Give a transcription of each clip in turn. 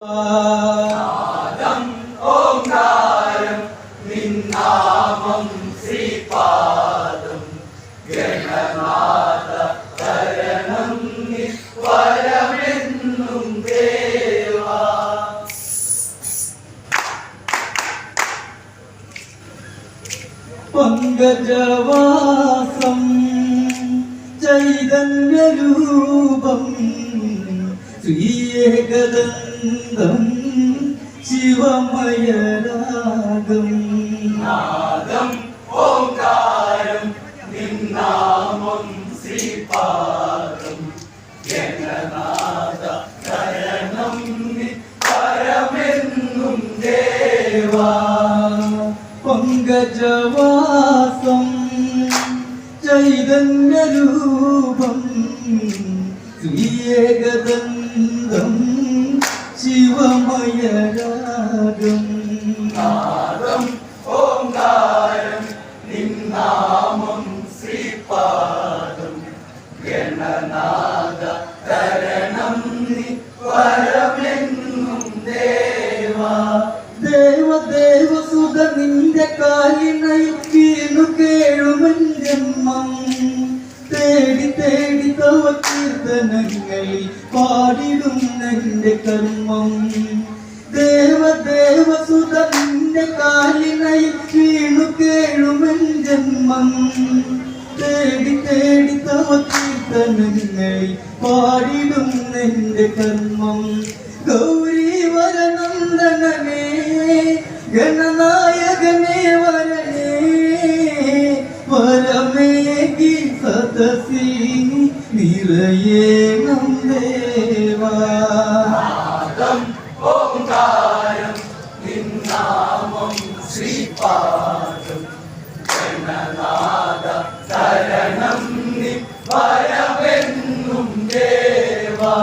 നാദം ഓംകാരം നിന്നാമം ശ്രീപാദം ഗണനാഥ പങ്കജവാസം ചൈതന്യരൂപം ശ്രീയേകദന്തം ശിവമയരാഗം. നാദം ഓംകാരം നിന്നാമം ശ്രീപാദം. ജഗനാഥ കരണം പരമെന്നും ദേവാ. പങ്കജവാസം ചൈതന്യരൂപം ശ്രീയേകദന്തം ശിവമയരാഗം നാദം ഓംകാരം നിന്നാമം ശ്രീപാദം. ഗണനാദ തരണം നി പരമെന്നും ദേവ. ദേവ സുത നിന്റെ കാലിനൈ ജന്മം തേടി തേടി തവ കീർത്തനങ്ങളിൽ പാടിടും എന്റെ കർമ്മം. ദേവ ദേവസുത നിന്റെ കാലിനൈ വീണു കേഴുമൻ ജന്മം. തേടി തേടി തവ കീർത്തനങ്ങളിൽ പാടിടും നിന്റെ കർമ്മം. ഗൗരി വരനന്ദനമേ ഗണനായകനേ വരണേ. വരമേകി സദസി നിറയേണം ഗണനാഥ ശരണം നി പരമെന്നും ദേവാ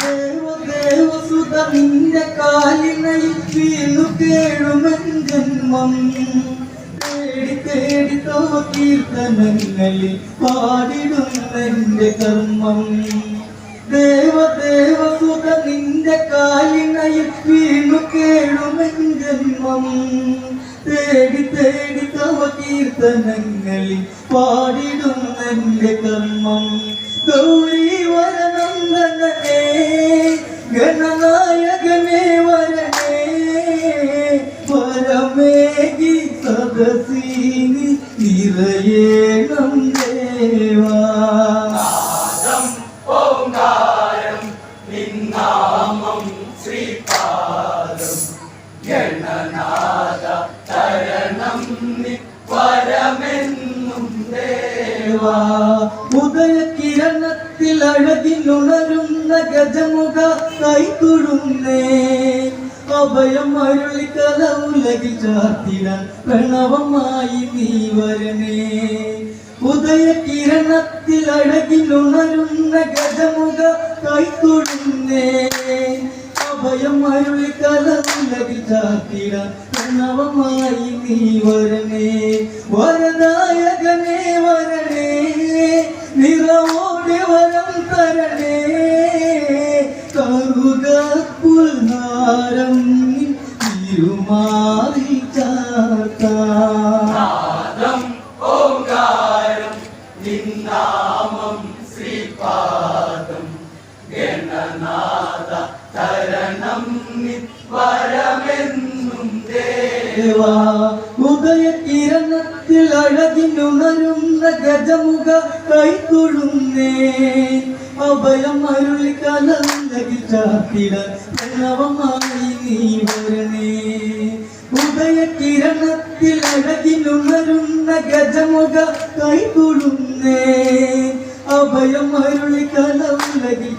ദേവ ദേവസുത നിന്റെ കാലിനയിൽ വീണു കേഴുമൻ ജന്മം തേടി തേടി തവ കീർത്തനങ്ങളിൽ പാടിടുന്നെന്റെ കർമ്മം ദേവ ദേവസുത നിന്റെ കാലിനയിൽ വീണു കേഴുമൻ ജന്മം. തവ പാടിടും എന്റെ കർമ്മം. ഗൗരി വരനന്ദനേ ഗണനായകനേ വരണേ പരമേകി സദസീനി നിറയേണം ദേവാ ശ്രീപാദം. ഗണനാഥ തരണം നി പരമെന്നും ദേവാ. ഉദയകിരണത്തിൽ അഴകിലുണരുന്ന ഗജമുഖ കൈത്തുഴുന്നേ അഭയം അരുളി കഥ ഉലകിൽ ചാർത്തിടാൻ പ്രണവമായി നീ വരണേ. ഉദയകിരണത്തിൽ അഴകിലുണരുന്ന ഗജമുഖ കൈത്തുഴുന്നേ അഭയം അരുളി കല ഉലകിൽ ചാർത്തിടാൻ പ്രണവമായി നീ വരണേ വരദായകനേ വരണേ നിറവോടെ വരം തരണേ. കറുക പുൽഹാരം തിരുമാറി ഗണനാഥ തരണം വരമെന്നും ദേവാ. ഉദയകിരണത്തിൽ അഴകിനുണരുന്ന ഗജമുഖ കൈത്തൊഴുന്നേ അഭയം അരുളി കലകിൽ ചാത്തിട പ്രണവമായി നീ വരണേ. ഉദയകിരണത്തിൽ അഴകിനുണരുന്ന ഗജമുഖ കൈതൊഴുന്നേ അഭയം അരുളി കലകിൽ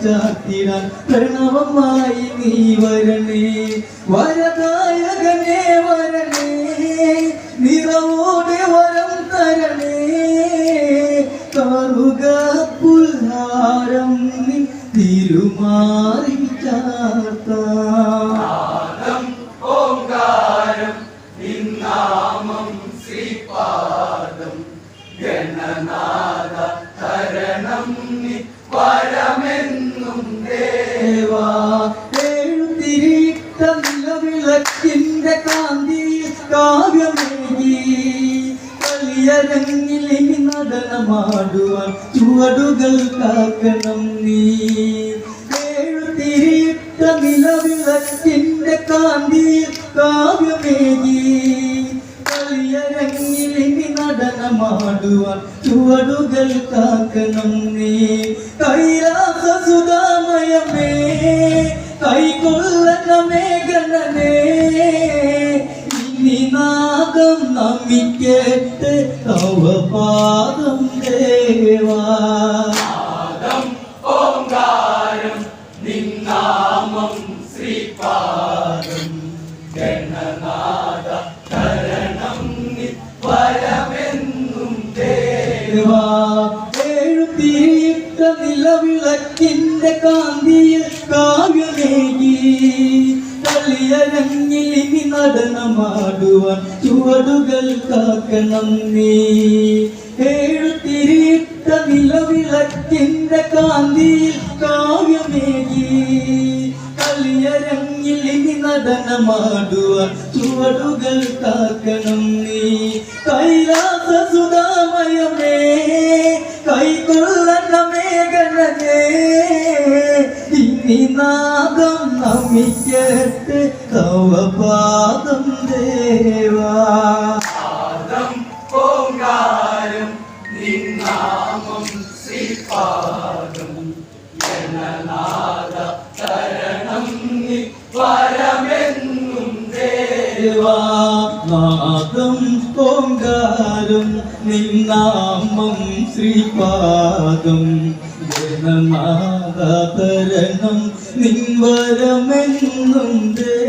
ചാത്തിടാൻ പ്രണവമായി നീ വരണേ. വരനായകനേ വരണേ. നിറവോടെ വരം തരണേ. കറുക പുൽഹാരം തിരുമാറി ചാർത്താം. ശ്രീപാദം. ഗണനാഥ തരണം നി നടനമാടുവാൻ ചുവടുകൾ കാക്കണം നീ. തിരിയിട്ട നിലവിളക്കിന്റെ കാന്തി കാവ്യമേകി. കളിയരങ്ങിലിനി നടനമാടുവാൻ ചുവടുകൾ കാക്കണം നീ. കൈലാസ സുധാമയമേ കൈകൊള്ളണമേ ഗണനേ. നാദം നമിക്കേട്ട് തവപാദം ചുവടുകൾ കാക്കണം നീ. എഴുത്തിരിയിട്ട നിലവിളക്കിന്റെ കാന്തിയിൽ കാവ്യമേകി. കളിയരങ്ങിൽ ഇനി നടനമാടുവാൻ ചുവടുകൾ കാക്കണം നീ. കൈലാസ സുതാമയമേ കൈക്കൊള്ളണമേ മേഘനേ ഇനി നാദം നമിക്കട്ടെ. തവ പാദം ദേവാ ഓങ്കാരം നിന്നാമം ശ്രീപാദം. ജനനാദ തരണം നി വരമെന്നും ദേവാ. നിൻവരമെന്നും നാദം ഓങ്കാരം നിന്നാമം ശ്രീപാദം. ഗണനാഥ തരണം നി വരമെന്നും ദേവാ.